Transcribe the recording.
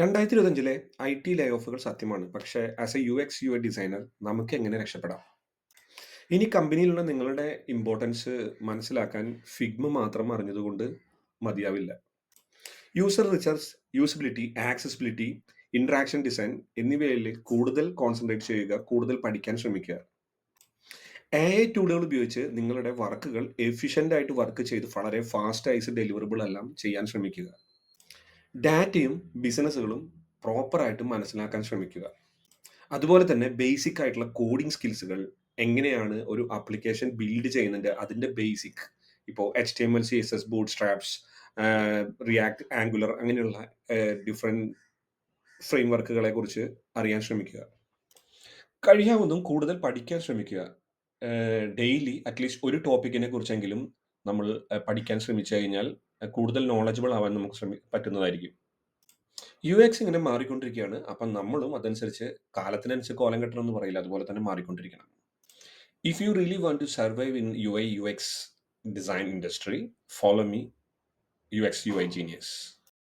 രണ്ടായിരത്തി ഇരുപത്തഞ്ചിലെ I T ലേ ഓഫുകൾ സത്യമാണ്. പക്ഷേ as a U X U I designer നമുക്ക് എങ്ങനെ രക്ഷപ്പെടാം? ഇനി കമ്പനിയിലുള്ള നിങ്ങളുടെ ഇമ്പോർട്ടൻസ് മനസ്സിലാക്കാൻ ഫിഗ്മ മാത്രം അറിഞ്ഞതുകൊണ്ട് മതിയാവില്ല. User research usability accessibility interaction design എന്നിവയിൽ കൂടുതൽ കോൺസെൻട്രേറ്റ് ചെയ്യുക കൂടുതൽ പഠിക്കാൻ ശ്രമിക്കുക. എ ഐ ടൂളുകൾ ഉപയോഗിച്ച് നിങ്ങളുടെ വർക്കുകൾ എഫിഷ്യന്റ് ആയിട്ട് വർക്ക് ചെയ്ത് വളരെ ഫാസ്റ്റ് ആയിട്ട് ഡെലിവറബിൾ എല്ലാം ചെയ്യാൻ ശ്രമിക്കുക. ഡാറ്റയും ബിസിനസ്സുകളും പ്രോപ്പറായിട്ട് മനസ്സിലാക്കാൻ ശ്രമിക്കുക. അതുപോലെ തന്നെ ബേസിക് ആയിട്ടുള്ള കോഡിംഗ് സ്കിൽസുകൾ എങ്ങനെയാണ് ഒരു ആപ്ലിക്കേഷൻ ബിൽഡ് ചെയ്യുന്നുണ്ട് അതിന്റെ ബേസിക് ഇപ്പോൾ H T M L C S S Bootstraps React Angular അങ്ങനെയുള്ള ഡിഫറെന്റ് ഫ്രെയിം വർക്കുകളെ കുറിച്ച് അറിയാൻ ശ്രമിക്കുക. കഴിയാവുന്നതും കൂടുതൽ പഠിക്കാൻ ശ്രമിക്കുക. ഡെയിലി അറ്റ്ലീസ്റ്റ് ഒരു ടോപ്പിക്കിനെ കുറിച്ചെങ്കിലും നമ്മൾ പഠിക്കാൻ ശ്രമിച്ചു കഴിഞ്ഞാൽ കൂടുതൽ നോളജബിൾ ആവാൻ നമുക്ക് ശ്രമി പറ്റുന്നതായിരിക്കും. യു എക്സ് ഇങ്ങനെ മാറിക്കൊണ്ടിരിക്കുകയാണ്. അപ്പം നമ്മളും അതനുസരിച്ച് കാലത്തിനനുസരിച്ച് കോലം കെട്ടണം എന്ന് പറയില്ല. അതുപോലെ തന്നെ മാറിക്കൊണ്ടിരിക്കണം. If you really want to survive in U I U X design industry follow me U X U I genius